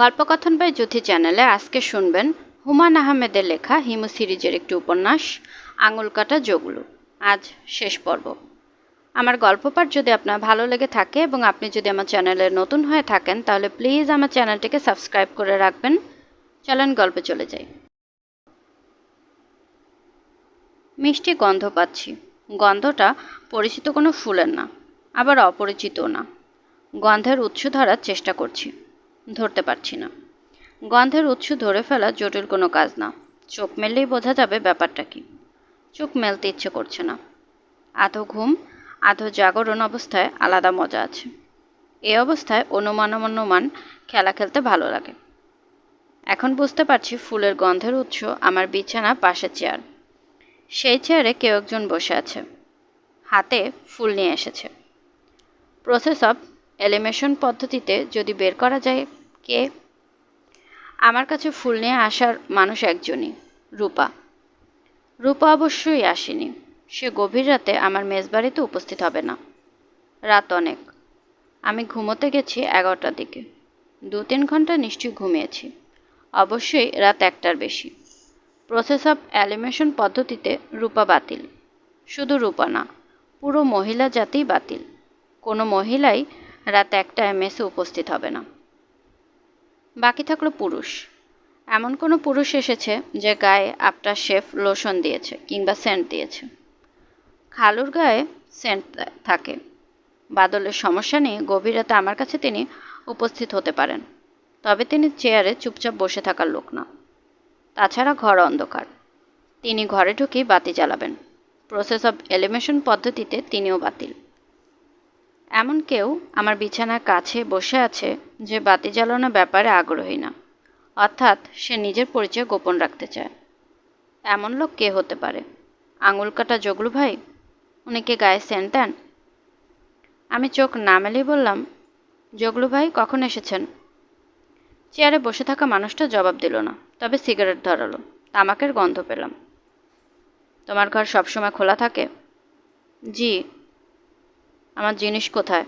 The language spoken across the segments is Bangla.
গল্পকথন বাই জ্যোতি চ্যানেলে আজকে শুনবেন হুমায়ুন আহমেদের লেখা হিমু সিরিজের একটি উপন্যাস, আঙুল কাটা জগলু। আজ শেষ পর্ব। আমার গল্প পাঠ যদি আপনার ভালো লেগে থাকে এবং আপনি যদি আমার চ্যানেলে নতুন হয়ে থাকেন, তাহলে প্লিজ আমার চ্যানেলটিকে সাবস্ক্রাইব করে রাখবেন। চলেন গল্পে চলে যাই। মিষ্টি গন্ধ পাচ্ছি। গন্ধটা পরিচিত কোনো ফুলের না, আবার অপরিচিতও না। গন্ধের উৎস ধরার চেষ্টা করছি। ধরতে পারছি না। গন্ধের উৎস ধরে ফেলা জটিল কোনো কাজ না। চোখ মেললেই বোঝা যাবে ব্যাপারটা কি। চোখ মেলতে ইচ্ছে করছে না। আধো ঘুম, আধো জাগরণ অবস্থায় আলাদা মজা আছে। এ অবস্থায় অনুমান খেলা খেলতে ভালো লাগে। এখন বুঝতে পারছি ফুলের গন্ধের উৎস আমার বিছানা পাশে চেয়ার। সেই চেয়ারে কেউ একজন বসে আছে। হাতে ফুল নিয়ে এসেছে। প্রসেস অফ এলিমেশন পদ্ধতিতে যদি বের করা যায়, কে? আমার কাছে ফুল নিয়ে আসার মানুষ একজনই, রূপা। রূপা অবশ্যই আসেনি। সে গভীর রাতে আমার মেজবাড়িতে উপস্থিত হবে না। রাত অনেক। আমি ঘুমোতে গেছি এগারোটার দিকে। দু তিন ঘণ্টা নিশ্চয়ই ঘুমিয়েছি। অবশ্যই রাত একটার বেশি। প্রসেস অফ অ্যালিমেশন পদ্ধতিতে রূপা বাতিল। শুধু রূপা না, পুরো মহিলা জাতিই বাতিল। কোনো মহিলাই রাত একটায় মেসে উপস্থিত হবে না। বাকি থাকল পুরুষ। এমন কোনো পুরুষ এসেছে যে গায়ে আফটার শেফ লোশন দিয়েছে কিংবা সেন্ট দিয়েছে। খালুর গায়ে সেন্ট থাকে। বাদলের সমস্যা নিয়ে গভীর রাতে আমার কাছে তিনি উপস্থিত হতে পারেন। তবে তিনি চেয়ারে চুপচাপ বসে থাকার লোক না। তাছাড়া ঘর অন্ধকার। তিনি ঘরে ঢুকেই বাতি জ্বালাবেন। প্রসেস অব এলিমেশন পদ্ধতিতে তিনিও বাতিল। এমন কেউ আমার বিছানার কাছে বসে আছে যে বাতি জ্বালানোর ব্যাপারে আগ্রহী না। অর্থাৎ সে নিজের পরিচয় গোপন রাখতে চায়। এমন লোক কে হতে পারে? আঙুল কাটা জগলু ভাই? উনি কে গায়ে সেন্ট দেন? আমি চোখ না মেলেই বললাম, জগলু ভাই, কখন এসেছেন? চেয়ারে বসে থাকা মানুষটা জবাব দিল না, তবে সিগারেট ধরালো। তামাকের গন্ধ পেলাম। তোমার ঘর সবসময় খোলা থাকে? জি আমার জিনিস কোথায়?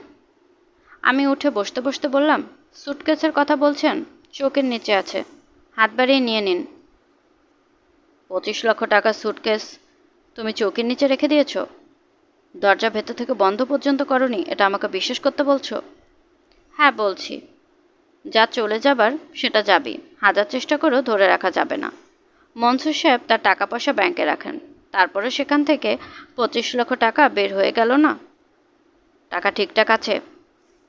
আমি উঠে বসতে বসতে বললাম, সুটকেসের কথা বলছেন? চোখের নিচে আছে। হাত বাড়িয়ে নিয়ে নিন। পঁচিশ লক্ষ টাকা সুটকেস। তুমি চৌকির নিচে রেখে দিয়েছ? দরজা ভেতর থেকে বন্ধ পর্যন্ত করনি, এটা আমাকে বিশ্বাস করতে বলছো? হ্যাঁ বলছি। যা চলে যাবার, সেটা যাবি। হাজার চেষ্টা করেও ধরে রাখা যাবে না। মনসুর সাহেব তার টাকা পয়সা ব্যাংকে রাখেন। তারপরে সেখান থেকে পঁচিশ লক্ষ টাকা বের হয়ে গেল না? টাকা ঠিকঠাক আছে?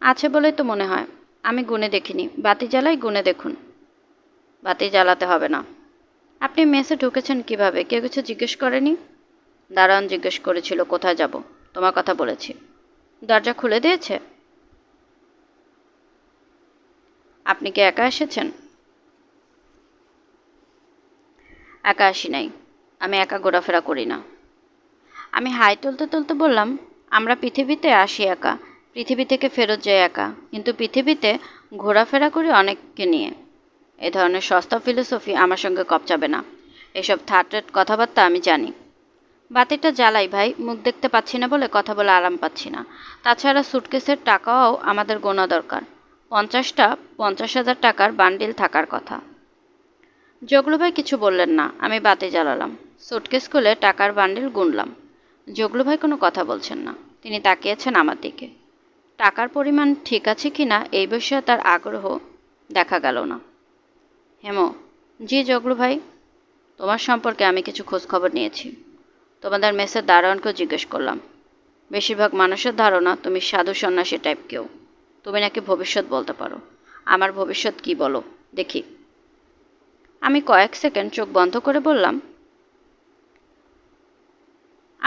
আছে বলেই তো মনে হয়। আমি গুনে দেখিনি। বাতি জ্বালাই গুনে দেখুন। বাতি জ্বালাতে হবে না। আপনি মেসে ঢুকেছেন কীভাবে? কেউ কিছু জিজ্ঞেস করেনি? দারোয়ান জিজ্ঞেস করেছিল, কোথায় যাব? তোমার কথা বলেছি। দরজা খুলে দিয়েছে? আপনি কি একা এসেছেন? একা আসি নাই। আমি একা ঘোরাফেরা করি না। আমি হাই তুলতে তুলতে বললাম আমরা পৃথিবীতে আসি একা, পৃথিবী থেকে ফেরত যাই একা, কিন্তু পৃথিবীতে ঘোরাফেরা করি অনেককে নিয়ে। এ ধরনের সস্তা ফিলোসফি আমার সঙ্গে কপচাবে না। এসব থার্ড রেট কথাবার্তা আমি জানি। বাতিটা জ্বালাই ভাই, মুখ দেখতে পাচ্ছি না বলে কথা বলে আরাম পাচ্ছি না। তাছাড়া সুটকেসের টাকাও আমাদের গোনা দরকার। পঞ্চাশটা, পঞ্চাশ হাজার টাকার বান্ডিল থাকার কথা। জগলু ভাই কিছু বললেন না, আমি বাতি জ্বালালাম। সুটকেস খুলে টাকার বান্ডিল গুনলাম। জগলু ভাই কোনো কথা বলছেন না। তিনি তাকিয়েছেন আমার দিকে। টাকার পরিমাণ ঠিক আছে কি না এই বিষয়ে তার আগ্রহ দেখা গেল না। হেমো, জি জগলু ভাই, তোমার সম্পর্কে আমি কিছু খোঁজখবর নিয়েছি। তোমাদের মেসের দারোয়ানকেও জিজ্ঞেস করলাম। বেশিরভাগ মানুষের ধারণা তুমি সাধু সন্ন্যাসী টাইপ কেউ। তুমি নাকি ভবিষ্যৎ বলতে পারো। আমার ভবিষ্যৎ কি বলো, দেখি। আমি কয়েক সেকেন্ড চোখ বন্ধ করে বললাম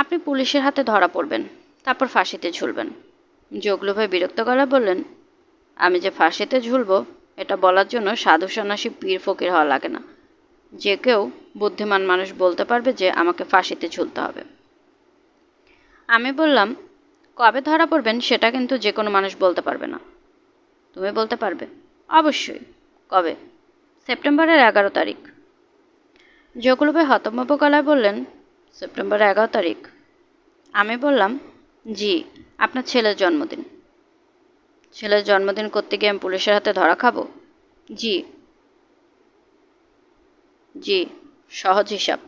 আপনি পুলিশের হাতে ধরা পড়বেন, তারপর ফাঁসিতে ঝুলবেন। জগলু ভাই বিরক্ত গলা বললেন, আমি যে ফাঁসিতে ঝুলবো, এটা বলার জন্য সাধু সন্ন্যাসী পীর ফকির হওয়া লাগে না। যে কেউ বুদ্ধিমান মানুষ বলতে পারবে যে আমাকে ফাঁসিতে ঝুলতে হবে। আমি বললাম, কবে ধরা পড়বেন সেটা কিন্তু যে কোনো মানুষ বলতে পারবে না। তুমি বলতে পারবে, অবশ্যই, কবে? সেপ্টেম্বরের এগারো তারিখ। জগুলু ভাই গলায় বললেন সেপ্টেম্বরের এগারো তারিখ। আমি বললাম, জি, আপনার ছেলের জন্মদিন। ছেলের জন্মদিন করতে গিয়ে আমি পুলিশের হাতে ধরা খাব? জি। জি, সহজ হিসাব।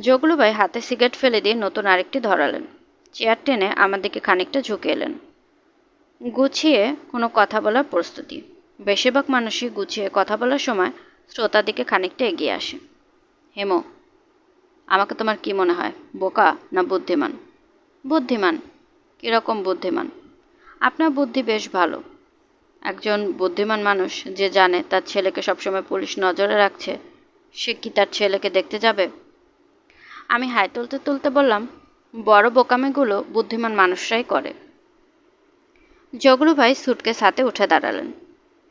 জগলু ভাই হাতে সিগারেট ফেলে দিয়ে নতুন আরেকটি ধরালেন। চেয়ার টেনে আমার দিকে খানিকটা ঝুঁকে এলেন। গুছিয়ে কোনো কথা বলার প্রস্তুতি। বেশিরভাগ মানুষই গুছিয়ে কথা বলার সময় শ্রোতার দিকে খানিকটা এগিয়ে আসে। হেমো আমাকে তোমার কি মনে হয়, বোকা না বুদ্ধিমান? বুদ্ধিমান, কীরকম বুদ্ধিমান? আপনার বুদ্ধি বেশ ভালো। একজন বুদ্ধিমান মানুষ যে জানে তার ছেলেকে সবসময় পুলিশ নজরে রাখছে, সে কি তার ছেলেকে দেখতে যাবে? আমি হাই তুলতে তুলতে বললাম, বড় বোকামিগুলো বুদ্ধিমান মানুষরাই করে। জগলু ভাই সুটকেস হাতে উঠে দাঁড়ালেন।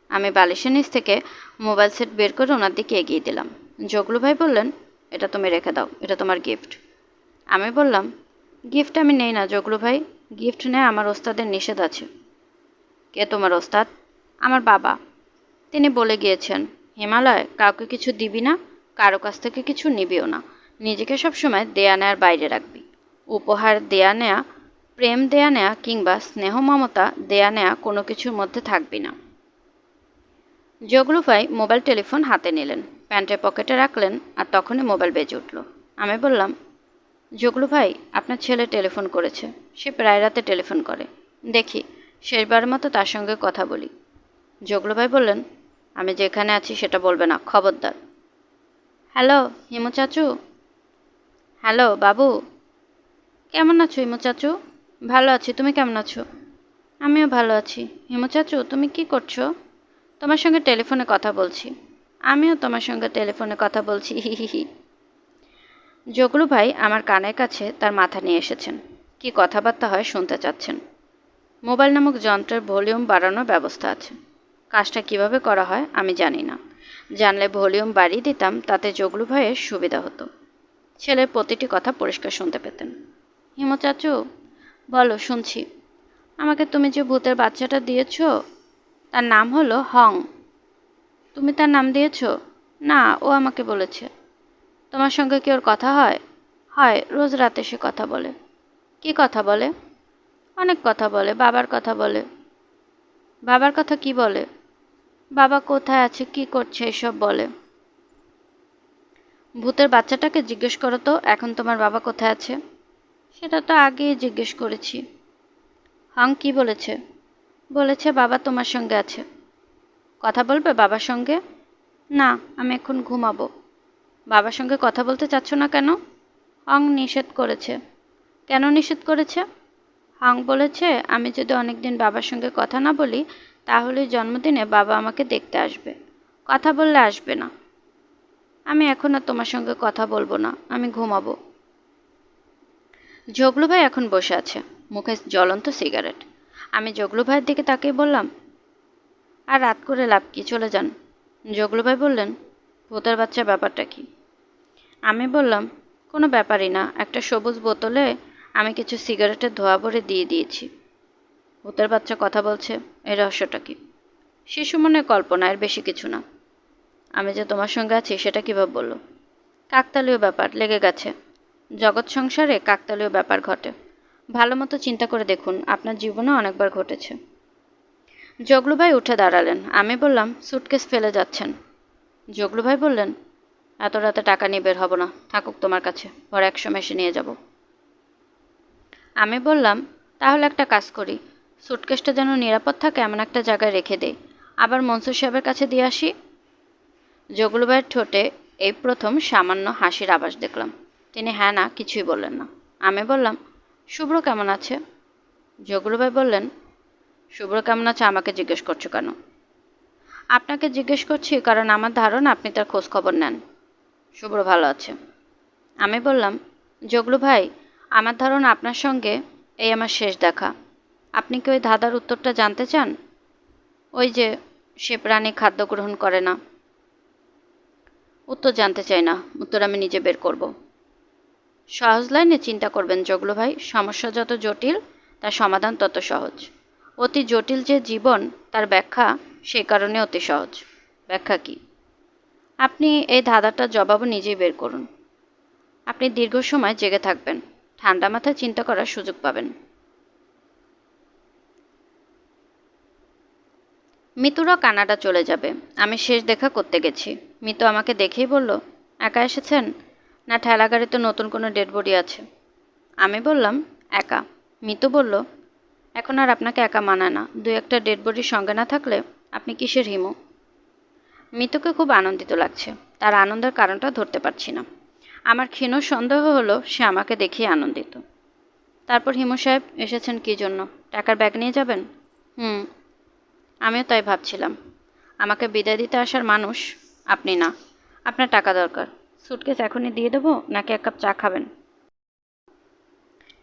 আমি বালিশের নিচ থেকে মোবাইল সেট বের করে ওনার দিকে এগিয়ে দিলাম। জগলু ভাই বললেন এটা তুমি রেখে দাও, এটা তোমার গিফট আমি বললাম গিফট আমি নেই না জগলু ভাই। গিফট নেয় আমার ওস্তাদের নিষেধ আছে। কে তোমার ওস্তাদ? আমার বাবা। তিনি বলে গিয়েছেন, হিমালয়, কাউকে কিছু দিবি না, কারও কাছ থেকে কিছু নিবিও না। নিজেকে সবসময় দেয়া নেয়ার বাইরে রাখবি। উপহার দেয়া নেয়া, প্রেম দেয়া নেয়া কিংবা স্নেহ মমতা দেয়া নেয়া কোনো কিছুর মধ্যে থাকবি না। জগলু ভাই মোবাইল টেলিফোন হাতে নিলেন। প্যান্টের পকেটে রাখলেন আর তখনই মোবাইল বেজে উঠল। আমি বললাম, জগলু ভাই, আপনার ছেলে টেলিফোন করেছে। সে প্রায় রাতে টেলিফোন করে। দেখি, শেষবারের মতো তার সঙ্গে কথা বলি। জগলু ভাই বললেন, আমি যেখানে আছি সেটা বলবে না, খবরদার। হ্যালো, হিমু চাচু? হ্যালো, বাবু? কেমন আছো হিমু চাচু? ভালো আছি, তুমি কেমন আছো? আমিও ভালো আছি। হিমু চাচু, তুমি কি করছ? তোমার সঙ্গে টেলিফোনে কথা বলছি। আমিও তোমার সঙ্গে টেলিফোনে কথা বলছি। হি হি হি জগলু ভাই আমার কানের কাছে তার মাথা নিয়ে এসেছেন। কি কথাবার্তা হয় শুনতে চাচ্ছেন। মোবাইল নামক যন্ত্রের ভলিউম বাড়ানোর ব্যবস্থা আছে। কাজটা কীভাবে করা হয় আমি জানি না। জানলে ভলিউম বাড়িয়ে দিতাম, তাতে জগলু ভাইয়ের সুবিধা হতো। ছেলের প্রতিটি কথা পরিষ্কার শুনতে পেতেন। হিমো চাচু, বলো, শুনছি। আমাকে তুমি যে ভূতের বাচ্চাটা দিয়েছ, তার নাম হলো হং। তুমি তার নাম দিয়েছ? না, ও আমাকে বলেছে। তোমার সঙ্গে কি ওর কথা হয়? হয়, রোজ রাতে সে কথা বলে। কি কথা বলে? অনেক কথা বলে, বাবার কথা বলে। বাবার কথা কি বলে? বাবা কোথায় আছে, কি করছে, এসব বলে। ভূতের বাচ্চাটাকে জিজ্ঞেস করো তো, এখন তোমার বাবা কোথায় আছে? সেটা তো আগেই জিজ্ঞেস করেছি। হং কি বলেছে? বলেছে বাবা তোমার সঙ্গে আছে। কথা বলবে বাবার সঙ্গে? না, আমি এখন ঘুমাবো। বাবার সঙ্গে কথা বলতে চাচ্ছ না কেন? হং নিষেধ করেছে। কেন নিষেধ করেছে? হং বলেছে, আমি যদি অনেক দিন বাবার সঙ্গে কথা না বলি, তাহলে জন্মদিনে বাবা আমাকে দেখতে আসবে। কথা বললে আসবে না। আমি এখন আর তোমার সঙ্গে কথা বলব না, আমি ঘুমাবো। জগলু ভাই এখন বসে আছে, মুখে জ্বলন্ত সিগারেট। আমি জগলু ভাইয়ের দিকে তাকিয়ে বললাম আর রাত করে লাভ কি? চলে যান। জগলু ভাই বললেন ভূতের বাচ্চার ব্যাপারটা কি? আমি বললাম, কোনো ব্যাপারই না। একটা সবুজ বোতলে আমি কিছু সিগারেটের ধোয়া ভরে দিয়ে দিয়েছি। ভূতের বাচ্চা কথা বলছে এই রহস্যটা কি? শিশু মনে কল্পনা, এর বেশি কিছু না। আমি যে তোমার সঙ্গে আছি, সেটা কীভাবে বলল? কাকতালীয় ব্যাপার, লেগে গেছে। জগৎ সংসারে কাকতালীয় ব্যাপার ঘটে। ভালো মতো চিন্তা করে দেখুন, আপনার জীবনে অনেকবার ঘটেছে। জগলু ভাই উঠে দাঁড়ালেন। আমি বললাম, সুটকেস ফেলে যাচ্ছেন। জগলু ভাই বললেন, এত রাতে টাকা নিয়ে বের হব না। থাকুক তোমার কাছে। পরে একসময় এসে নিয়ে যাব। আমি বললাম, তাহলে একটা কাজ করি। সুটকেসটা যেন নিরাপদ থাকে, এমন একটা জায়গায় রেখে দেই। আবার মনসুর সাহেবের কাছে দিয়ে আসি? জগলু ভাইয়ের ঠোঁটে এই প্রথম সামান্য হাসির আভাস দেখলাম। তিনি হ্যাঁ না, কিছুই বললেন না। আমি বললাম, শুভ্র কেমন আছে? জগলু ভাই বললেন শুভ্র কেমন আছে আমাকে জিজ্ঞেস করছ কেন? আপনাকে জিজ্ঞেস করছি কারণ আমার ধারণা আপনি তার খোঁজ খবর নেন। শুভ্র ভালো আছে। আমি বললাম, জগলু ভাই, আমার ধারণা আপনার সঙ্গে এই আমার শেষ দেখা। আপনি কি ওই ধাঁধার উত্তরটা জানতে চান? ওই যে সে প্রাণী খাদ্য গ্রহণ করে না। উত্তর জানতে চাই না, উত্তর আমি নিজে বের করব। সহজ লাইনে চিন্তা করবেন জগলু ভাই, সমস্যা যত জটিল, তার সমাধান তত সহজ। অতি জটিল যে জীবন, তার ব্যাখ্যা সে কারণে অতি সহজ। ব্যাখ্যা কি? আপনি এই ধাঁধাটার জবাবও নিজেই বের করুন। আপনি দীর্ঘ সময় জেগে থাকবেন। ঠান্ডা মাথায় চিন্তা করার সুযোগ পাবেন। মিতুরও কানাডা চলে যাবে। আমি শেষ দেখা করতে গেছি। মিতু আমাকে দেখেই বলল, একা এসেছেন? না ঠেলা গাড়িতে নতুন কোনো ডেড বডি আছে? আমি বললাম, একা। মিতু বলল এখন আর আপনাকে একা মানায় না। দু একটা ডেড বডির সঙ্গে না থাকলে আপনি কিসের হিমু? মৃতকে খুব আনন্দিত লাগছে। তার আনন্দের কারণটা ধরতে পারছি না। আমার ক্ষীণ সন্দেহ হলো সে আমাকে দেখিয়ে আনন্দিত। তারপর হিমু সাহেব, এসেছেন কী জন্য? টাকার ব্যাগ নিয়ে যাবেন? হুম, আমিও তাই ভাবছিলাম। আমাকে বিদায় দিতে আসার মানুষ আপনি না। আপনার টাকা দরকার। সুটকেস এখনই দিয়ে দেবো, নাকি এক কাপ চা খাবেন?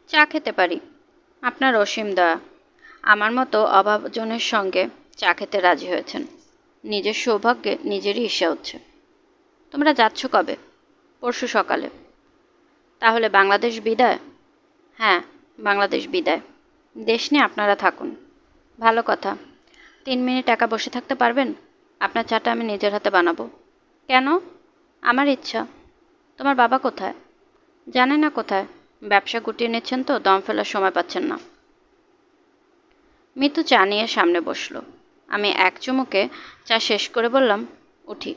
চা খেতে পারি। আপনার অসীম দয়া। আমার মতো অভাবজনের সঙ্গে চা খেতে রাজি হয়েছেন। নিজের সৌভাগ্যে নিজেরই ঈর্ষা হচ্ছে। তোমরা যাচ্ছ কবে? পরশু সকালে। তাহলে বাংলাদেশ বিদায়? হ্যাঁ বাংলাদেশ বিদায়। দেশ নিয়ে আপনারা থাকুন। ভালো কথা। তিন মিনিট একা বসে থাকতে পারবেন? আপনার চাটা আমি নিজের হাতে বানাবো। কেন? আমার ইচ্ছা। তোমার বাবা কোথায়? জানে না কোথায়। ব্যবসা গুটিয়ে নিচ্ছেন তো, দম ফেলার সময় পাচ্ছেন না। মিতু চা নিয়ে সামনে বসল। আমি এক চুমুকে চা শেষ করে বললাম, উঠি।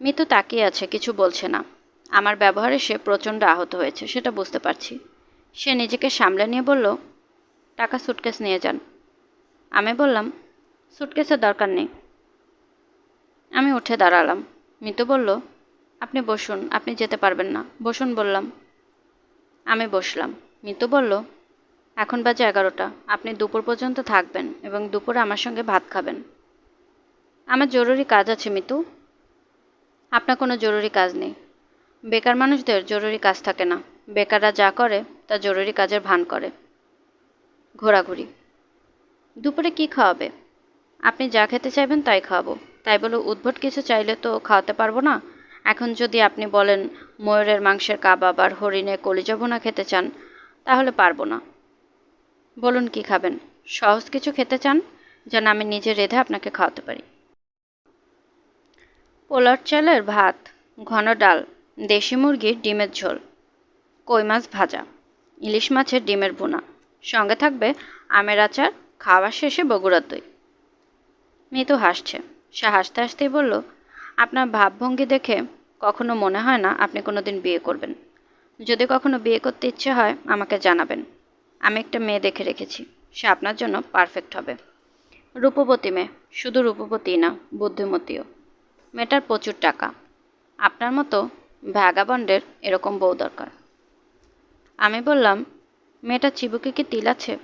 মিতু তাকিয়ে আছে, কিছু বলছে না। আমার ব্যবহারে সে প্রচণ্ড আহত হয়েছে, সেটা বুঝতে পারছি। সে নিজেকে সামলে নিয়ে বলল, টাকা সুটকেস নিয়ে যান। আমি বললাম সুটকেসের দরকার নেই। আমি উঠে দাঁড়ালাম। মিতু বলল আপনি বসুন, আপনি যেতে পারবেন না। বসুন বললাম। আমি বসলাম। মিতু বলল, এখন বাজে এগারোটা। আপনি দুপুর পর্যন্ত থাকবেন এবং দুপুরে আমার সঙ্গে ভাত খাবেন। আমার জরুরি কাজ আছে, মিতু। আপনার কোনো জরুরি কাজ নেই। বেকার মানুষদের জরুরি কাজ থাকে না। বেকাররা যা করে, তা জরুরি কাজের ভান করে। ঘোরাঘুরি। দুপুরে কি খাওয়াবে? আপনি যা খেতে চাইবেন তাই খাওয়াবো। তাই বলে উদ্ভট কিছু চাইলে তো খাওয়াতে পারব না। এখন যদি আপনি বলেন, ময়ূরের মাংসের কাবাব আর হরিণে কলিজা ভুনা খেতে চান, তাহলে পারব না। বলুন কি খাবেন? সহজ কিছু খেতে চান যেন আমি নিজে রেধে আপনাকে খাওয়াতে পারি। পোলার চালের ভাত, ঘন ডাল, দেশি মুরগির ডিমের ঝোল, কই মাছ ভাজা, ইলিশ মাছের ডিমের ভুনা, সঙ্গে থাকবে আমের আচার, খাওয়া শেষে বগুড়ার দই। মিতু হাসছে। সে হাসতে হাসতেই বলল আপনার ভাবভঙ্গি দেখে কখনো মনে হয় না আপনি কোনো দিন বিয়ে করবেন। যদি কখনো বিয়ে করতে ইচ্ছে হয়, আমাকে জানাবেন। আমি একটা মেয়ে দেখে রেখেছি। সে আপনার জন্য পারফেক্ট হবে। রূপবতী মেয়ে। শুধু রূপবতী না, বুদ্ধিমতীও। মেয়েটার প্রচুর টাকা। আপনার মতো ভ্যাগাবন্ডের এরকম বউ দরকার। আমি বললাম মেয়েটার চিবুকে কি তিল আছে?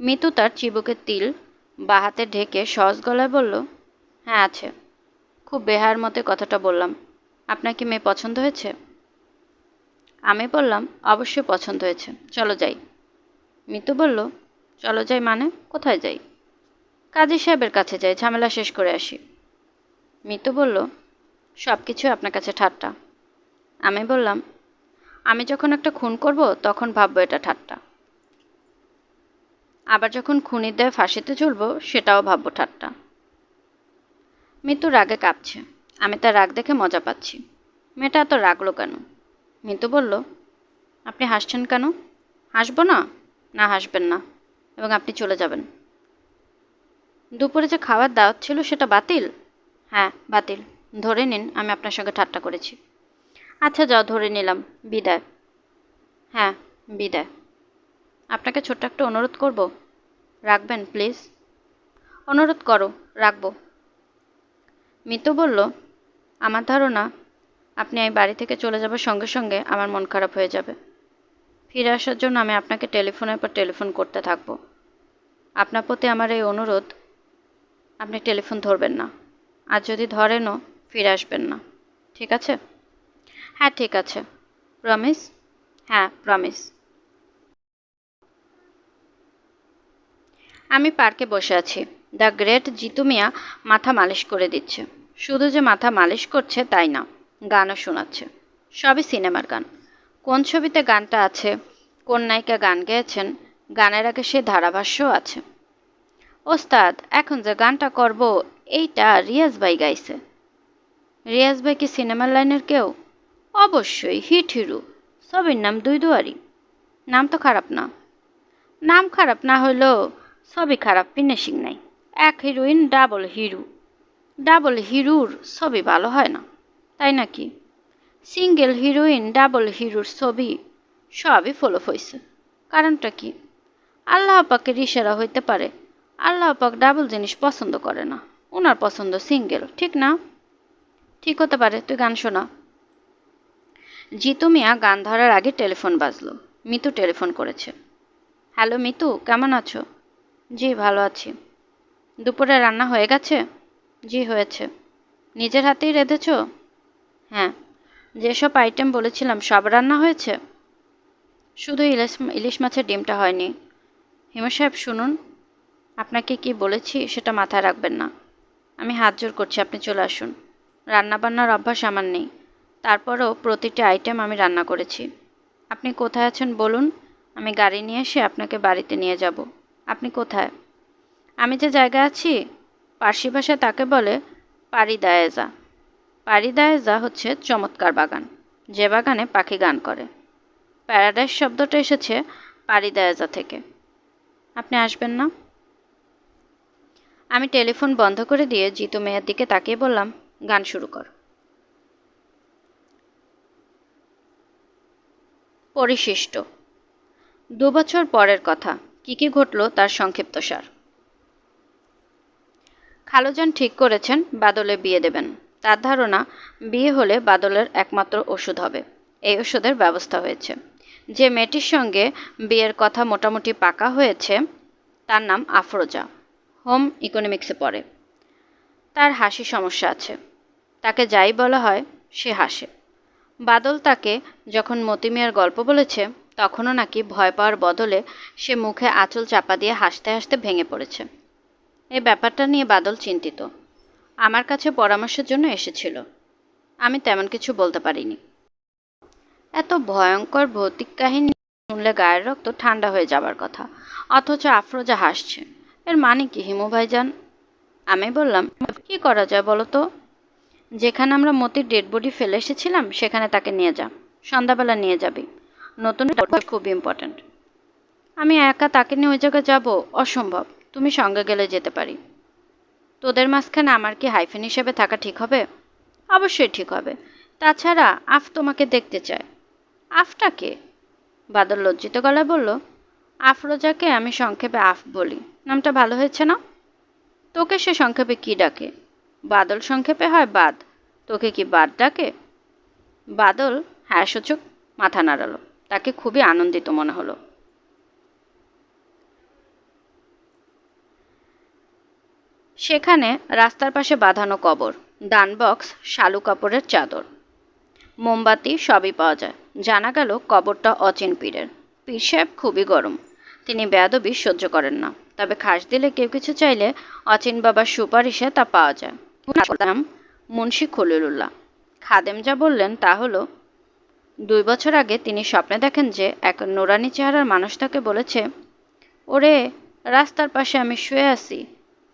মিতু তার চিবুকের তিল বা হাতে ঢেকে সহজ গলায় বলল হ্যাঁ আছে। খুব বেহার মতে কথাটা বললাম। আপনার কি মেয়ে পছন্দ হয়েছে? আমি বললাম, অবশ্যই পছন্দ হয়েছে। চলো যাই। মিতু বলল, চলো যাই মানে? কোথায় যাই? কাজী সাহেবের কাছে যাই, ঝামেলা শেষ করে আসি। মিতু বলল সব কিছু আপনার কাছে ঠাট্টা। আমি বললাম, আমি যখন একটা খুন করব, তখন ভাববো এটা ঠাট্টা। আবার যখন খুনির দেয় ফাঁসিতে ঝুলবো, সেটাও ভাববো ঠাট্টা। মিতু রাগে কাঁপছে। আমি তার রাগ দেখে মজা পাচ্ছি। মেয়েটা এত রাগলো কেন? মিতু বলল, আপনি হাসছেন কেন? হাসবো না? না, হাসবেন না। এবং আপনি চলে যাবেন। দুপুরে যে খাবার দাওয়াত ছিল সেটা বাতিল? হ্যাঁ বাতিল। ধরে নিন, আমি আপনার সঙ্গে ঠাট্টা করেছি। আচ্ছা যাও, ধরে নিলাম। বিদায়। হ্যাঁ বিদায়। আপনাকে ছোট্ট একটা অনুরোধ করব? রাখবেন, প্লিজ? অনুরোধ করো, রাখব। মিতু বলল, আমার ধারণা, আপনি এই বাড়ি থেকে চলে যাবার সঙ্গে সঙ্গে আমার মন খারাপ হয়ে যাবে। ফিরে আসার জন্য আমি আপনাকে টেলিফোনের পর টেলিফোন করতে থাকব। আপনার প্রতি আমার এই অনুরোধ, আপনি টেলিফোন ধরবেন না। আর যদি ধরেনও, ফিরে আসবেন না। ঠিক আছে? হ্যাঁ ঠিক আছে। প্রমিস? হ্যাঁ প্রমিস। আমি পার্কে বসে আছি। দ্য গ্রেট জিতু মিয়া মাথা মালিশ করে দিচ্ছে। শুধু যে মাথা মালিশ করছে তাই না, গানও শোনাচ্ছে। সবই সিনেমার গান। কোন ছবিতে গানটা আছে, কোন নায়িকা গান গেয়েছেন, গানের আগে সে ধারাভাষ্যও আছে। ওস্তাদ, এখন যে গানটা করব, এইটা রিয়াজ ভাই গাইছে। রিয়াজ ভাই কি সিনেমার লাইনের কেউ? অবশ্যই হিট হিরো সবের নাম দুই দুয়ারি নাম তো খারাপ না। নাম খারাপ না হলেও সবই খারাপ, ফিনিশিং নাই। এক হিরোইন, ডাবল হিরো। ডাবল হিরোর ছবি ভালো হয় না, তাই নাকি? সিঙ্গেল হিরোইন, ডাবল হিরোর ছবি সবই ফলপ হয়েছে। কারণটা কি? আল্লাহ পাকের ইশারা হইতে পারে, আল্লাহ পাক ডাবল জিনিস পছন্দ করে না ওনার পছন্দ সিঙ্গেল, ঠিক না? ঠিক হতে পারে, তুই গান শোনা। জিতু মিয়া গান ধরার আগে টেলিফোন বাজলো, মিতু টেলিফোন করেছে। হ্যালো মিতু, কেমন আছো? জি, ভালো আছি। দুপুরে রান্না হয়ে গেছে? জি, হয়েছে। নিজের হাতেই রেঁধেছ? হ্যাঁ। যেসব আইটেম বলেছিলাম, সব রান্না হয়েছে? শুধু ইলিশ ইলিশ মাছের ডিমটা হয়নি। হিমা সাহেব, শুনুন। আপনাকে কি বলেছি, সেটা মাথায় রাখবেন না। আমি হাত জোর করছি, আপনি চলে আসুন। রান্নাবান্নার অভ্যাস আমার নেই। তারপরেও প্রতিটি আইটেম আমি রান্না করেছি। আপনি কোথায় আছেন বলুন? আমি গাড়ি নিয়ে এসে আপনাকে বাড়িতে নিয়ে যাব। আপনি কোথায়? আমি যে জায়গায় আছি, পার্সি ভাষায় তাকে বলে পারিদায়েজা। পারিদায়েজা হচ্ছে চমৎকার বাগান, যে বাগানে পাখি গান করে। প্যারাডাইস শব্দটা এসেছে পারিদায়েজা থেকে। আপনি আসবেন না? আমি টেলিফোন বন্ধ করে দিয়ে জিতু মেয়ের দিকে তাকিয়ে বললাম, গান শুরু কর। পরিশিষ্ট। দু বছর পরের কথা, কি কি ঘটল তার সংক্ষিপ্তসার? খালুজান ঠিক করেছেন, বাদলে বিয়ে দেবেন। তার ধারণা, বিয়ে হলে বাদলের একমাত্র ওষুধ হবে। এই ওষুধের ব্যবস্থা হয়েছে। যে মেয়েটির সঙ্গে বিয়ের কথা মোটামুটি পাকা হয়েছে, তার নাম আফরোজা। হোম ইকোনমিক্সে পড়ে। তার হাসি সমস্যা আছে। তাকে যাই বলা হয়, সে হাসে। বাদল তাকে যখন মতিমিয়ার গল্প বলেছে, তখনও নাকি ভয় পাওয়ার বদলে সে মুখে আঁচল চাপা দিয়ে হাসতে হাসতে ভেঙে পড়েছে। এই ব্যাপারটা নিয়ে বাদল চিন্তিত। আমার কাছে পরামর্শের জন্য এসেছিল। আমি তেমন কিছু বলতে পারিনি। এত ভয়ঙ্কর ভৌতিক কাহিনী শুনলে গায়ের রক্ত ঠান্ডা হয়ে যাবার কথা, অথচ আফরোজা হাসছে। এর মানে কি, হিমু ভাইজান? আমি বললাম, কি করা যায় বলো তো? যেখানে আমরা মতির ডেড বডি ফেলে এসেছিলাম, সেখানে তাকে নিয়ে যা। সন্ধ্যাবেলা নিয়ে যাবি। নতুন খুব ইম্পর্ট্যান্ট আমি একা তাকে নিয়ে ওই জায়গায় যাব, অসম্ভব। তুমি সঙ্গে গেলে যেতে পারি। তোদের মাঝখানে আমার কি হাইফেন হিসেবে থাকা ঠিক হবে? অবশ্যই ঠিক হবে। তাছাড়া আফ তোমাকে দেখতে চায়। আফটাকে বাদল লজ্জিত গলায় বলল, আফরোজাকে আমি সংক্ষেপে আফ বলি। নামটা ভালো হয়েছে না? তোকে সে সংক্ষেপে কি ডাকে? বাদল সংক্ষেপে হয় বাদ। তোকে কি বাদ ডাকে? বাদল হ্যাঁ সূচক, মাথা নাড়ালো। তাকে খুবই আনন্দিত মনে হলো। সেখানে রাস্তার পাশে বাঁধানো কবর, ডান বক্স, শালু কাপড়ের চাদর। মোমবাতি সবই পাওয়া যায়। জানা গেল কবরটা অচিন পীরের। পীর সাহেব খুবই গরম। তিনি বেয়াদবি সহ্য করেন না। তবে খাস দিলে কেউ কিছু চাইলে অচিন বাবার সুপারিশে তা পাওয়া যায়। নাম মুন্সি খলিলুল্লাহ। খাদেম যা বললেন তা হলো, দুই বছর আগে তিনি স্বপ্নে দেখেন যে এক নোরানি চেহারার মানুষ তাকে বলেছে, ওরে, রাস্তার পাশে আমি শুয়ে আছি।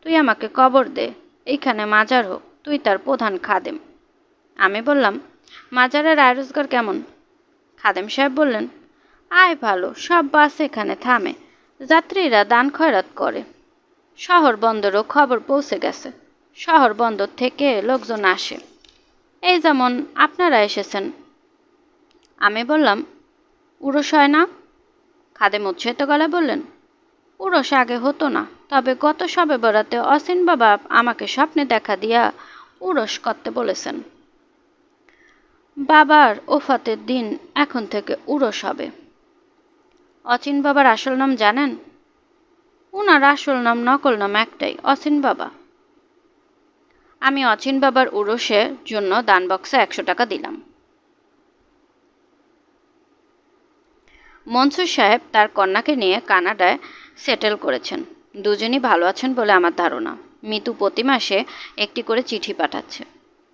তুই আমাকে কবর দে, এইখানে মাজার হোক, তুই তার প্রধান খাদেম। আমি বললাম, মাজারের আয় রোজগার কেমন? খাদেম সাহেব বললেন, আয় ভালো, সব বাস এখানে থামে, যাত্রীরা দান খয়রাত করে। শহর বন্দরও খবর পৌঁছে গেছে, শহর বন্দর থেকে লোকজন আসে। এই যেমন আপনারা এসেছেন। আমি বললাম, উরস হয় না? খাদেম উচ্ছেত গলায় বললেন, উরস আগে হতো না। তবে গত সবে বেড়াতে অসীন বাবা আমাকে স্বপ্নে দেখা দিয়া উরস করতে বলেছেন। বাবার ওফাতের দিন এখন থেকে উরস হবে। অচিন বাবার আসল নাম জানেন? উনার আসল নাম, নকল নাম একটাই অচিন বাবা। আমি অচিন বাবার উরসের জন্য দান বক্সে একশো টাকা দিলাম। মনসুর সাহেব তার কন্যাকে নিয়ে কানাডায় সেটেল করেছেন। দুজনই ভালো আছেন বলে আমার ধারণা। মিতু প্রতি মাসে একটি করে চিঠি পাঠাচ্ছে।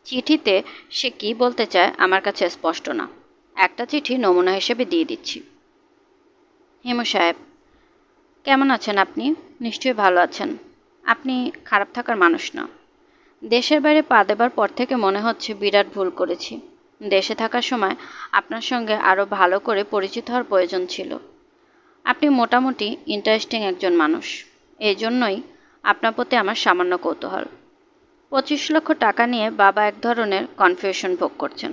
চিঠিতে সে কি বলতে চায় আমার কাছে স্পষ্ট না। একটা চিঠি নমুনা হিসেবে দিয়ে দিচ্ছি। হেমু সাহেব, কেমন আছেন আপনি? নিশ্চয়ই ভালো আছেন। আপনি খারাপ থাকার মানুষ না। দেশের বাইরে পা দেবার পর থেকে মনে হচ্ছে বিরাট ভুল করেছি। দেশে থাকার সময় আপনার সঙ্গে আরও ভালো করে পরিচিত হওয়ার প্রয়োজন ছিল। আপনি মোটামুটি ইন্টারেস্টিং একজন মানুষ। এই জন্যই আপনার প্রতি আমার সামান্য কৌতূহল। পঁচিশ লক্ষ টাকা নিয়ে বাবা এক ধরনের কনফিউশন ভোগ করছেন।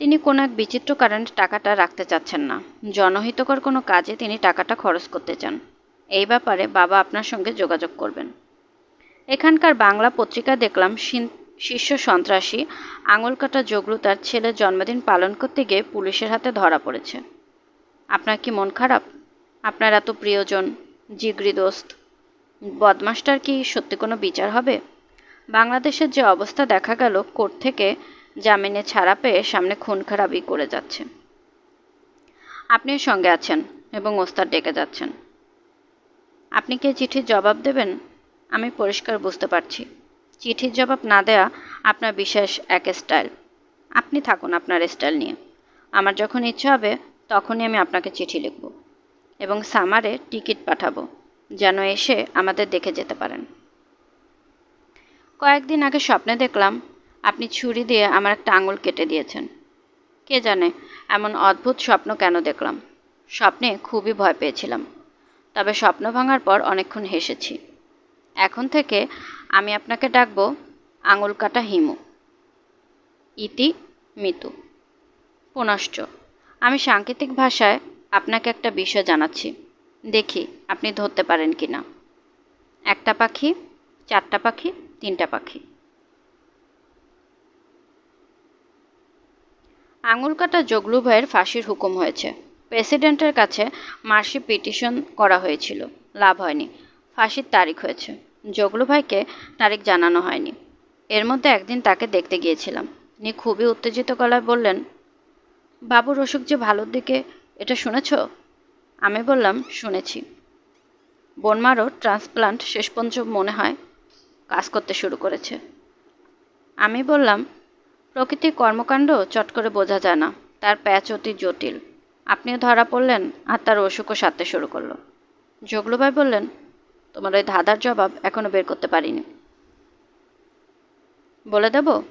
তিনি কোনো এক বিচিত্র কারণে টাকাটা রাখতে চাচ্ছেন না। জনহিতকর কোনো কাজে তিনি টাকাটা খরচ করতে চান। এই ব্যাপারে বাবা আপনার সঙ্গে যোগাযোগ করবেন। এখানকার বাংলা পত্রিকা দেখলাম শীর্ষ সন্ত্রাসী আঙুল কাটা জগলু তার ছেলের জন্মদিন পালন করতে গিয়ে পুলিশের হাতে ধরা পড়েছে। আপনার কি মন খারাপ? আপনার এত প্রিয়জন জিগরি দোস্ত বদমাসটার কি সত্যি কোনো বিচার হবে? বাংলাদেশের যে অবস্থা দেখা গেল, কোর্ট থেকে জামিনে ছাড়া পেয়ে সামনে খুন খারাপই করে যাচ্ছে। আপনিও সঙ্গে আছেন এবং ওস্তাদ ডেকে যাচ্ছেন। আপনি কি চিঠির জবাব দেবেন? আমি পরিষ্কার বুঝতে পারছি। চিঠির জবাব না দেয়া আপনার বিশেষ এক স্টাইল। আপনি থাকুন আপনার স্টাইল নিয়ে। আমার যখন ইচ্ছা হবে, তখনই আমি আপনাকে চিঠি লিখব। এবং সামারে টিকিট পাঠাবো, যেন এসে আমাদের দেখে যেতে পারেন। কয়েকদিন আগে স্বপ্নে দেখলাম, আপনি ছুরি দিয়ে আমার একটা আঙুল কেটে দিয়েছেন। কে জানে এমন অদ্ভুত স্বপ্ন কেন দেখলাম। স্বপ্নে খুবই ভয় পেয়েছিলাম, তবে স্বপ্ন ভাঙার পর অনেকক্ষণ হেসেছি। এখন থেকে আমি আপনাকে ডাকবো, আঙুল কাটা হিমু। ইতি মিতু। পুনশ্চ, আমি সাংকেতিক ভাষায় আপনাকে একটা বিষয় জানাচ্ছি। দেখি আপনি ধরতে পারেন কি না একটা পাখি, চারটা পাখি, তিনটা পাখি। আঙুল কাটা জগলু ভাইয়ের ফাঁসির হুকুম হয়েছে। প্রেসিডেন্টের কাছে মার্সি পিটিশন করা হয়েছিল। লাভ হয়নি। ফাঁসির তারিখ হয়েছে। জগলু ভাইকে তারিখ জানানো হয়নি। এর মধ্যে একদিন তাকে দেখতে গিয়েছিলাম। তিনি খুবই উত্তেজিত গলায় বললেন, বাবুর অসুখ যে ভালোর দিকে এটা শুনেছ? আমি বললাম, শুনেছি। বোনমারও ট্রান্সপ্লান্ট শেষ পর্যন্ত মনে হয় কাজ করতে শুরু করেছে। আমি বললাম, প্রকৃতির কর্মকাণ্ড চট করে বোঝা যায় না, তার প্যাচ অতি জটিল। আপনিও ধরা পড়লেন আর তার অসুখও সারতে শুরু করল। জগলুভাই বললেন, তোমার ওই ধাঁধার জবাব এখনও বের করতে পারিনি। বলে দেব?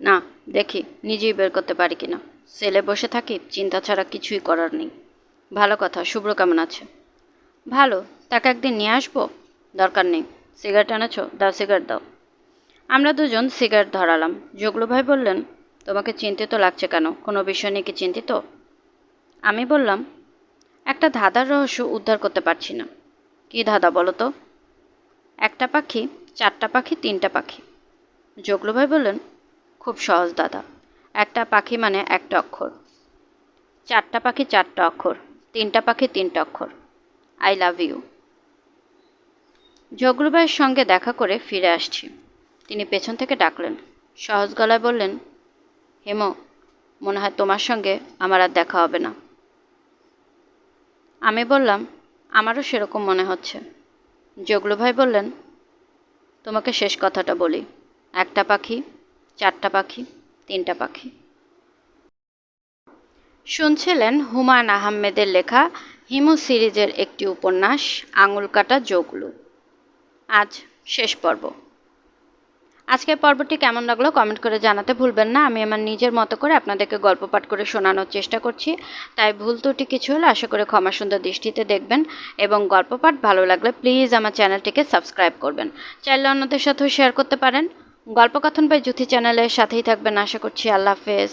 না, দেখি, নিজেই বের করতে পারি কিনা। সেলে বসে থাকি, চিন্তা ছাড়া কিছুই করার নেই। ভালো কথা, শুভ্র কেমন আছে? ভালো, তাকে একদিন নিয়ে আসব? দরকার নেই। সিগারেট এনেছো? দাও সিগারেট দাও। আমরা দুজন সিগারেট ধরালাম। জগলু ভাই বললেন, তোমাকে চিন্তিত লাগছে কেন? কোনো বিষয় নিয়ে কি চিন্তিত? আমি বললাম, একটা ধাঁধার রহস্য উদ্ধার করতে পারছি না। কী ধাঁধা বলো তো? একটা পাখি, চারটা পাখি, তিনটা পাখি। জগলু ভাই বললেন, খুব সহজ দাদা একটা পাখি মানে একটা অক্ষর। চারটা পাখি চারটা অক্ষর, তিনটা পাখি তিনটা অক্ষর। আই লাভ ইউ জগলু ভাইয়ের সঙ্গে দেখা করে ফিরে আসছি। তিনি পেছন থেকে ডাকলেন। সহজ গলায় বললেন, হেম, মনে হয় তোমার সঙ্গে আমার আর দেখা হবে না। আমি বললাম, আমারও সেরকম মনে হচ্ছে। জগলু ভাই বললেন, তোমাকে শেষ কথাটা বলি। একটা পাখি, চারটা পাখি তিনটা পাখি। শুনছিলেন হুমায়ুন আহমেদের লেখা হিমু সিরিজের একটি উপন্যাস, আঙুল কাটা জগলু। আজ শেষ পর্ব। আজকের পর্বটি কেমন লাগল কমেন্ট করে জানাতে ভুলবেন না। আমি আমার নিজের মতো করে আপনাদেরকে গল্প পাঠ করে শোনানোর চেষ্টা করছি। তাই ভুল ত্রুটি কিছু হলে আশা করে ক্ষমা সুন্দর দৃষ্টিতে দেখবেন এবং গল্প পাঠ ভালো লাগলে প্লিজ আমার চ্যানেলটিকে সাবস্ক্রাইব করবেন। চাইলে অন্যদের সাথেও শেয়ার করতে পারেন। গল্পকথন বাই জ্যোতি চ্যানেলের সাথেই থাকবেন। আশা করছি আল্লাহ হাফেজ।